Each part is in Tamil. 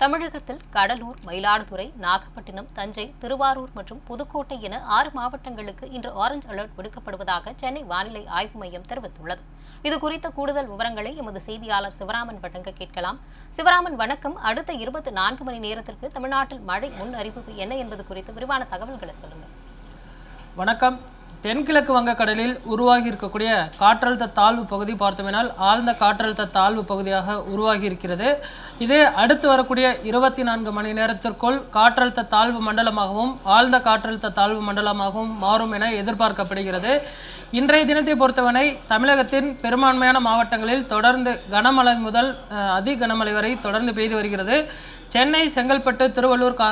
தமிழகத்தில் கடலூர் மயிலாடுதுறை நாகப்பட்டினம் தஞ்சை திருவாரூர் மற்றும் புதுக்கோட்டை என ஆறு மாவட்டங்களுக்கு இன்று ஆரஞ்ச் அலர்ட் விடுக்கப்படுவதாக சென்னை வானிலை ஆய்வு மையம் தெரிவித்துள்ளது. இது குறித்த கூடுதல் விவரங்களை எமது செய்தியாளர் சிவராமன் வழங்க கேட்கலாம். சிவராமன் வணக்கம். அடுத்த இருபத்தி நான்கு மணி நேரத்திற்கு தமிழ்நாட்டில் மழை முன் அறிவிப்பு என்ன என்பது குறித்து விரிவான தகவல்களை சொல்லுங்கள். வணக்கம். தென்கிழக்கு வங்கக்கடலில் உருவாகி இருக்கக்கூடிய காற்றழுத்த தாழ்வு பகுதி பார்த்தோமெனால் ஆழ்ந்த காற்றழுத்த தாழ்வு பகுதியாக உருவாகி இருக்கிறது இது அடுத்து வரக்கூடிய இருபத்தி நான்கு மணி நேரத்திற்குள் காற்றழுத்த தாழ்வு மண்டலமாகவும் ஆழ்ந்த காற்றழுத்த தாழ்வு மண்டலமாகவும் மாறும் என எதிர்பார்க்கப்படுகிறது. இன்றைய தினத்தை பொறுத்தவரை தமிழகத்தின் பெரும்பான்மையான மாவட்டங்களில் தொடர்ந்து கனமழை முதல் அதி கனமழை வரை தொடர்ந்து பெய்து வருகிறது. சென்னை செங்கல்பட்டு திருவள்ளூர் கா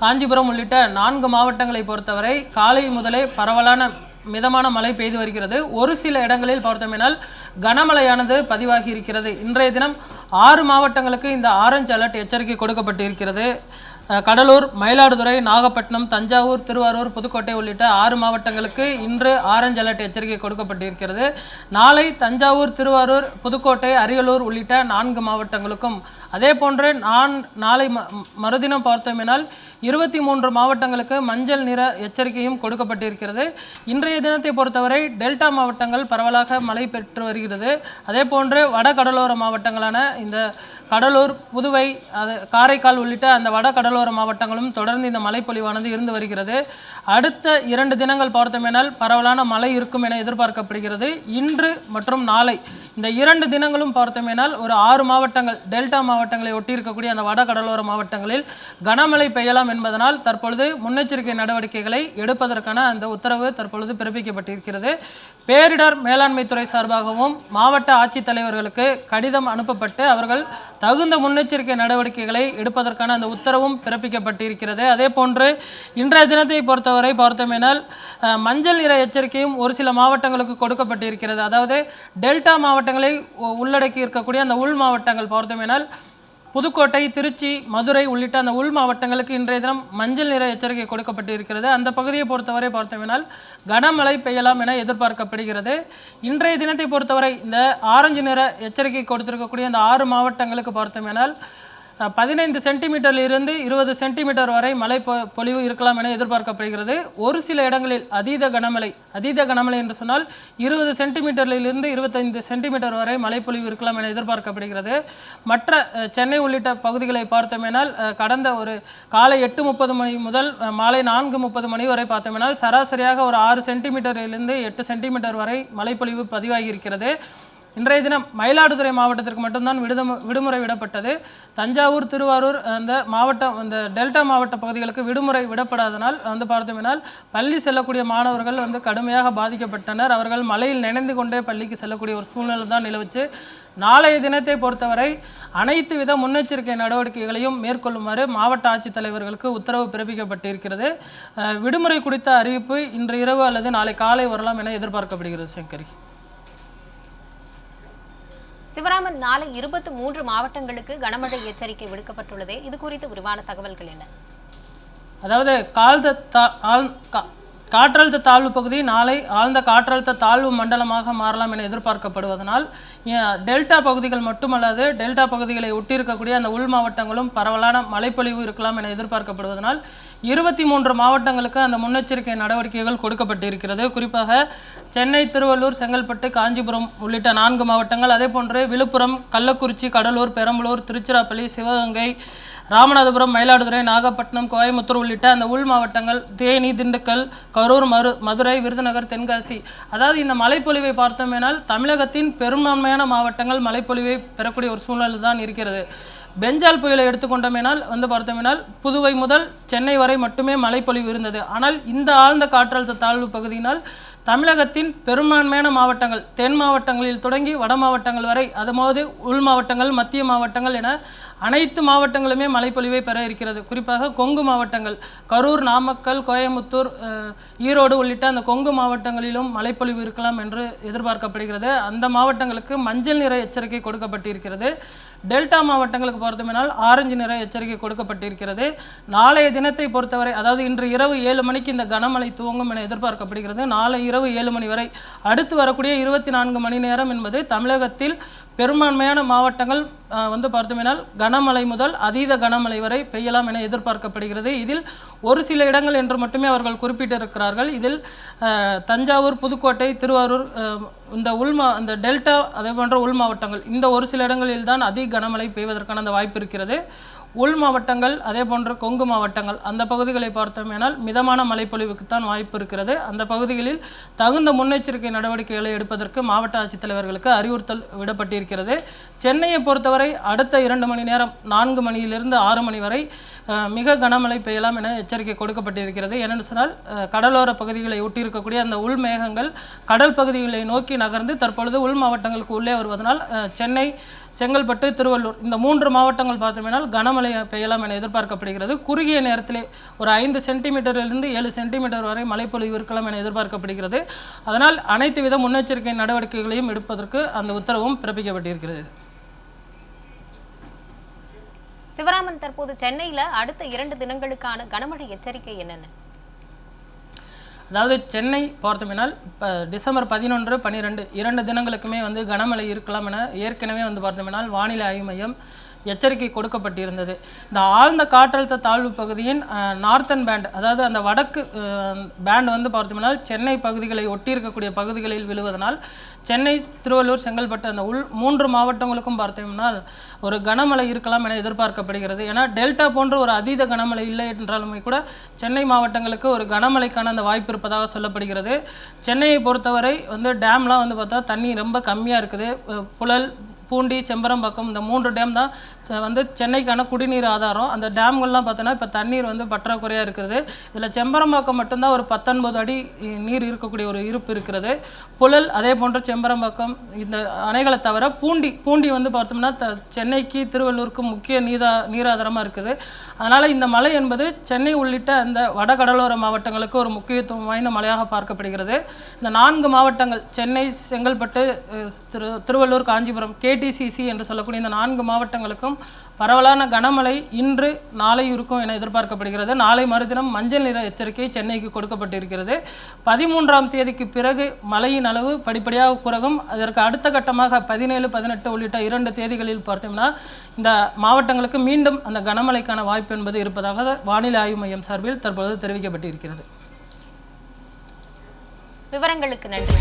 காஞ்சிபுரம் உள்ளிட்ட நான்கு மாவட்டங்களை பொறுத்தவரை காலை முதலே பரவலான மிதமான மழை பெய்து வருகிறது. ஒரு சில இடங்களில் பார்த்தோமேனால் கனமழையானது பதிவாகி இருக்கிறது. இன்றைய தினம் ஆறு மாவட்டங்களுக்கு இந்த ஆரஞ்சு அலர்ட் எச்சரிக்கை கொடுக்கப்பட்டிருக்கிறது. இருக்கிறது கடலூர் மயிலாடுதுறை நாகப்பட்டினம் தஞ்சாவூர் திருவாரூர் புதுக்கோட்டை உள்ளிட்ட ஆறு மாவட்டங்களுக்கு இன்று ஆரஞ்சு அலர்ட் எச்சரிக்கை கொடுக்கப்பட்டிருக்கிறது. நாளை தஞ்சாவூர் திருவாரூர் புதுக்கோட்டை அரியலூர் உள்ளிட்ட நான்கு மாவட்டங்களுக்கும். அதே போன்று நான் நாளை ம மறுதினம் பார்த்தோமினால் இருபத்தி மூன்று மாவட்டங்களுக்கு மஞ்சள் நிற எச்சரிக்கையும் கொடுக்கப்பட்டிருக்கிறது. இன்றைய தினத்தை பொறுத்தவரை டெல்டா மாவட்டங்கள் பரவலாக மழை பெற்று வருகிறது. அதே போன்று வட கடலோர மாவட்டங்களான இந்த கடலூர் புதுவை அது காரைக்கால் உள்ளிட்ட அந்த வட கடலோர மாவட்டங்களும் தொடர்ந்து இந்த மழைப்பொழிவானது இருந்து வருகிறது. அடுத்த இரண்டு தினங்கள் பார்த்தோமேனால் பரவலான மழை இருக்கும் என எதிர்பார்க்கப்படுகிறது. இன்று மற்றும் நாளை இந்த இரண்டு தினங்களும் பார்த்தோமேனால் ஒரு ஆறு மாவட்டங்கள் டெல்டா மாவட்டங்களை ஒட்டி இருக்கக்கூடிய அந்த வட கடலோர மாவட்டங்களில் கனமழை பெய்யலாம் என்பதனால் தற்பொழுது முன்னெச்சரிக்கை நடவடிக்கைகளை எடுப்பதற்கான அந்த உத்தரவு தற்பொழுது பிறப்பிக்கப்பட்டிருக்கிறது. பேரிடர் மேலாண்மை துறை சார்பாகவும் மாவட்ட ஆட்சித்தலைவர்களுக்கு கடிதம் அனுப்பப்பட்டு அவர்கள் தகுந்த முன்னெச்சரிக்கை நடவடிக்கைகளை எடுப்பதற்கான அந்த உத்தரவும் பிறப்பிக்கப்பட்டிருக்கிறது. அதே போன்று இன்றைய தினத்தை பொறுத்தவரை பார்த்தோமேனால் மஞ்சள் நிற எச்சரிக்கையும் ஒரு சில மாவட்டங்களுக்கு கொடுக்கப்பட்டிருக்கிறது. அதாவது டெல்டா மாவட்டங்களை உள்ளடக்கி இருக்கக்கூடிய அந்த உள் மாவட்டங்கள் பார்த்தோமேனால் புதுக்கோட்டை திருச்சி மதுரை உள்ளிட்ட அந்த உள் மாவட்டங்களுக்கு இன்றைய தினம் மஞ்சள் நிற எச்சரிக்கை கொடுக்கப்பட்டிருக்கிறது. அந்த பகுதியை பொறுத்தவரை பார்த்தோம்னால் கனமழை பெய்யலாம் என எதிர்பார்க்கப்படுகிறது. இன்றைய தினத்தை பொறுத்தவரை இந்த ஆரஞ்சு நிற எச்சரிக்கை கொடுத்திருக்கக்கூடிய அந்த ஆறு மாவட்டங்களுக்கு பார்த்தோம்னால் பதினைந்து சென்டிமீட்டரில் இருந்து இருபது சென்டிமீட்டர் வரை மழை பொ- பொழிவு இருக்கலாம் என எதிர்பார்க்கப்படுகிறது. ஒரு சில இடங்களில் அதீத கனமழை அதீத கனமழை என்று சொன்னால் இருபது சென்டிமீட்டரில் இருந்து இருபத்தைந்து சென்டிமீட்டர் வரை மழைப்பொழிவு இருக்கலாம் என எதிர்பார்க்கப்படுகிறது. மற்ற சென்னை உள்ளிட்ட பகுதிகளை பார்த்தோமேனால் கடந்த ஒரு காலை எட்டு முப்பது மணி முதல் மாலை நான்கு முப்பது மணி வரை பார்த்தோமேனால் சராசரியாக ஒரு ஆறு சென்டிமீட்டரிலிருந்து எட்டு சென்டிமீட்டர் வரை மழைப்பொழிவு பதிவாகி இருக்கிறது இன்றைய தினம் மயிலாடுதுறை மாவட்டத்திற்கு மட்டும்தான் விடுதமு விடுமுறை விடப்பட்டது. தஞ்சாவூர் திருவாரூர் அந்த மாவட்டம் அந்த டெல்டா மாவட்ட பகுதிகளுக்கு விடுமுறை விடப்படாதனால் வந்து பார்த்தோம்னால் பள்ளி செல்லக்கூடிய மாணவர்கள் வந்து கடுமையாக பாதிக்கப்பட்டனர். அவர்கள் மழையில் நினைந்து கொண்டே பள்ளிக்கு செல்லக்கூடிய ஒரு சூழ்நிலை தான் நிலவுச்சு. நாளைய தினத்தை பொறுத்தவரை அனைத்து வித முன்னெச்சரிக்கை நடவடிக்கைகளையும் மேற்கொள்ளுமாறு மாவட்ட ஆட்சித்தலைவர்களுக்கு உத்தரவு பிறப்பிக்கப்பட்டிருக்கிறது. விடுமுறை குறித்த அறிவிப்பு இன்று இரவு அல்லது நாளை காலை வரலாம் என எதிர்பார்க்கப்படுகிறது சங்கரி. சிவராமன் நாளை இருபத்தி மூன்று மாவட்டங்களுக்கு கனமழை எச்சரிக்கை விடுக்கப்பட்டுள்ளதே. இது குறித்து விரிவான தகவல்கள் என்ன? அதாவது கால்த காற்றழுத்த தாழ்வு பகுதி நாளை ஆழ்ந்த காற்றழுத்த தாழ்வு மண்டலமாக மாறலாம் என எதிர்பார்க்கப்படுவதனால் டெல்டா பகுதிகள் மட்டுமல்லாது டெல்டா பகுதிகளை ஒட்டியிருக்கக்கூடிய அந்த உள் மாவட்டங்களும் பரவலான மழைப்பொழிவு இருக்கலாம் என எதிர்பார்க்கப்படுவதனால் இருபத்தி மூன்று மாவட்டங்களுக்கு அந்த முன்னெச்சரிக்கை நடவடிக்கைகள் கொடுக்கப்பட்டிருக்கிறது. குறிப்பாக சென்னை திருவள்ளூர் செங்கல்பட்டு காஞ்சிபுரம் உள்ளிட்ட நான்கு மாவட்டங்கள். அதே போன்று விழுப்புரம் கள்ளக்குறிச்சி கடலூர் பெரம்பலூர் திருச்சிராப்பள்ளி சிவகங்கை ராமநாதபுரம் மயிலாடுதுறை நாகப்பட்டினம் கோயம்புத்தூர் உள்ளிட்ட அந்த உள் மாவட்டங்கள் தேனி திண்டுக்கல் கரூர் மரு மதுரை விருதுநகர் தென்காசி. அதாவது இந்த மழைப்பொழிவை பார்த்தோமேனால் தமிழகத்தின் பெரும்பான்மையான மாவட்டங்கள் மழைப்பொழிவை பெறக்கூடிய ஒரு சூழ்நிலை தான் இருக்கிறது. பெஞ்சால் புயலை எடுத்துக்கொண்டோமேனால் வந்து பார்த்தோமேனால் புதுவை முதல் சென்னை வரை மட்டுமே மழைப்பொழிவு இருந்தது. ஆனால் இந்த ஆழ்ந்த காற்றழுத்த தாழ்வு பகுதியினால் தமிழகத்தின் பெரும்பான்மையான மாவட்டங்கள் தென் மாவட்டங்களில் தொடங்கி வட மாவட்டங்கள் வரை அதுபோது உள் மாவட்டங்கள் மத்திய மாவட்டங்கள் என அனைத்து மாவட்டங்களுமே மழைப்பொழிவை பெற இருக்கிறது. குறிப்பாக கொங்கு மாவட்டங்கள் கரூர் நாமக்கல் கோயமுத்தூர் ஈரோடு உள்ளிட்ட அந்த கொங்கு மாவட்டங்களிலும் மழைப்பொழிவு இருக்கலாம் என்று எதிர்பார்க்கப்படுகிறது. அந்த மாவட்டங்களுக்கு மஞ்சள் நிற எச்சரிக்கை கொடுக்கப்பட்டிருக்கிறது. டெல்டா மாவட்டங்களுக்கு பொறுத்தமினால் ஆரஞ்சு நிற எச்சரிக்கை கொடுக்கப்பட்டிருக்கிறது. நாளைய தினத்தை பொறுத்தவரை அதாவது இன்று இரவு ஏழு மணிக்கு இந்த கனமழை துவங்கும் என எதிர்பார்க்கப்படுகிறது. நாளை இரவு ஏழு மணி வரை. அடுத்து வரக்கூடிய இருபத்தி நான்கு மணி நேரம் என்பது தமிழகத்தில் பெரும்பான்மையான மாவட்டங்கள் வந்து பார்த்தோமேனால் கனமழை முதல் அதீத கனமழை வரை பெய்யலாம் என எதிர்பார்க்கப்படுகிறது. இதில் ஒரு சில இடங்கள் என்று மட்டுமே அவர்கள் குறிப்பிட்டிருக்கிறார்கள். இதில் தஞ்சாவூர் புதுக்கோட்டை திருவாரூர் இந்த உள்மா இந்த டெல்டா அதே போன்ற உள் மாவட்டங்கள் இந்த ஒரு சில இடங்களில் தான் அதிக கனமழை பெய்வதற்கான அந்த வாய்ப்பு இருக்கிறது. உள் மாவட்டங்கள் அதே போன்ற கொங்கு மாவட்டங்கள் அந்த பகுதிகளை பார்த்தோமேனால் மிதமான மழைப்பொழிவுக்குத்தான் வாய்ப்பு இருக்கிறது. அந்த பகுதிகளில் தகுந்த முன்னெச்சரிக்கை நடவடிக்கைகளை எடுப்பதற்கு மாவட்ட ஆட்சித்தலைவர்களுக்கு அறிவுறுத்தல் விடப்பட்டிருக்கிறது. சென்னையை பொறுத்தவரை அடுத்த இரண்டு மணி நேரம் நான்கு மணியிலிருந்து ஆறு மணி வரை மிக கனமழை பெய்யலாம் என எச்சரிக்கை கொடுக்கப்பட்டிருக்கிறது. ஏனென்று சொன்னால் கடலோர பகுதிகளை ஒட்டியிருக்கக்கூடிய அந்த உள் மேகங்கள் கடல் பகுதிகளை நோக்கி நகர்ந்து தற்பொழுது உள் மாவட்டங்களுக்கு உள்ளே வருவதனால் சென்னை செங்கல்பட்டு திருவள்ளூர் இந்த மூன்று மாவட்டங்கள் பார்த்தோமேனால் கனமழை பெய்யலாம் என எதிர்பார்க்கப்படுகிறது. குறுகிய நேரத்திலே ஒரு ஐந்து சென்டிமீட்டரிலிருந்து ஏழு சென்டிமீட்டர் வரை மழைப்பொழிவு இருக்கலாம் என எதிர்பார்க்கப்படுகிறது. அதனால் அனைத்து வித முன்னெச்சரிக்கை நடவடிக்கைகளையும் எடுப்பதற்கு அந்த உத்தரவும் பிறப்பிக்கப்பட்டிருக்கிறது. சிவராமன் தற்போது சென்னையில அடுத்த இரண்டு தினங்களுக்கான கனமழை எச்சரிக்கை என்னென்ன? அதாவது சென்னை பார்த்தோம்னால் இப்போ டிசம்பர் பதினொன்று பன்னிரெண்டு இரண்டு தினங்களுக்குமே வந்து கனமழை இருக்கலாம் என ஏற்கனவே வந்து பார்த்தோம்னால் வானிலை ஆய்வு மையம் எச்சரிக்கை கொடுக்கப்பட்டிருந்தது. இந்த ஆழ்ந்த காற்றழுத்த தாழ்வு பகுதியின் நார்த்தன் பேண்ட் அதாவது அந்த வடக்கு பேண்ட் வந்து பார்த்தோம்னால் சென்னை பகுதிகளை ஒட்டியிருக்கக்கூடிய பகுதிகளில் விழுவதனால் சென்னை திருவள்ளூர் செங்கல்பட்டு அந்த உள் மூன்று மாவட்டங்களுக்கும் பார்த்தோம்னால் ஒரு கனமழை இருக்கலாம் என எதிர்பார்க்கப்படுகிறது. ஏன்னா டெல்டா போன்ற ஒரு அதீத கனமழை இல்லை என்றாலுமே கூட சென்னை மாவட்டங்களுக்கு ஒரு கனமழைக்கான அந்த வாய்ப்பு இருப்பதாக சொல்லப்படுகிறது. சென்னையை பொறுத்தவரை வந்து டேம்லாம் வந்து பார்த்தா தண்ணி ரொம்ப கம்மியாக இருக்குது. புழல் பூண்டி செம்பரம்பாக்கம் இந்த மூன்று டேம் தான் ச- வந்து சென்னைக்கான குடிநீர் ஆதாரம். அந்த டேம்கள்லாம் பார்த்தோன்னா இப்போ தண்ணீர் வந்து பற்றாக்குறையாக இருக்கிறது இதில் செம்பரம்பாக்கம் மட்டும்தான் ஒரு பத்தொன்பது அடி நீர் இருக்கக்கூடிய ஒரு இருப்பு இருக்கிறது. புழல் அதே போன்ற செம்பரம்பாக்கம் இந்த அணைகளை தவிர பூண்டி பூண்டி வந்து பார்த்தோம்னா த சென்னைக்கு திருவள்ளூருக்கு முக்கிய நீரா நீராதாரமாக இருக்குது. அதனால் இந்த மலை என்பது சென்னை உள்ளிட்ட அந்த வடகடலோர மாவட்டங்களுக்கு ஒரு முக்கியத்துவம் வாய்ந்த மலையாக பார்க்கப்படுகிறது. இந்த நான்கு மாவட்டங்கள் சென்னை செங்கல்பட்டு திரு திருவள்ளூர் காஞ்சிபுரம் ஏடிசிசி என்று சொல்லக்கூடிய இந்த நான்கு மாவட்டங்களுக்கும் பரவலான கனமழை இன்று நாளை இருக்கும் என எதிர்பார்க்கப்படுகிறது. நாளை மறுதினம் மஞ்சள் நிற எச்சரிக்கை சென்னைக்கு கொடுக்கப்பட்டிருக்கிறது. பதிமூன்றாம் தேதிக்கு பிறகு மழையின் அளவு படிப்படியாக குறைகும் அதற்கு அடுத்த கட்டமாக பதினேழு பதினெட்டு உள்ளிட்ட இரண்டு தேதிகளில் பார்த்தோம்னா இந்த மாவட்டங்களுக்கு மீண்டும் அந்த கனமழைக்கான வாய்ப்பு என்பது இருப்பதாக வானிலை ஆய்வு மையம் சார்பில் தற்பொழுது தெரிவிக்கப்பட்டிருக்கிறது. விவரங்களுக்கு நன்றி.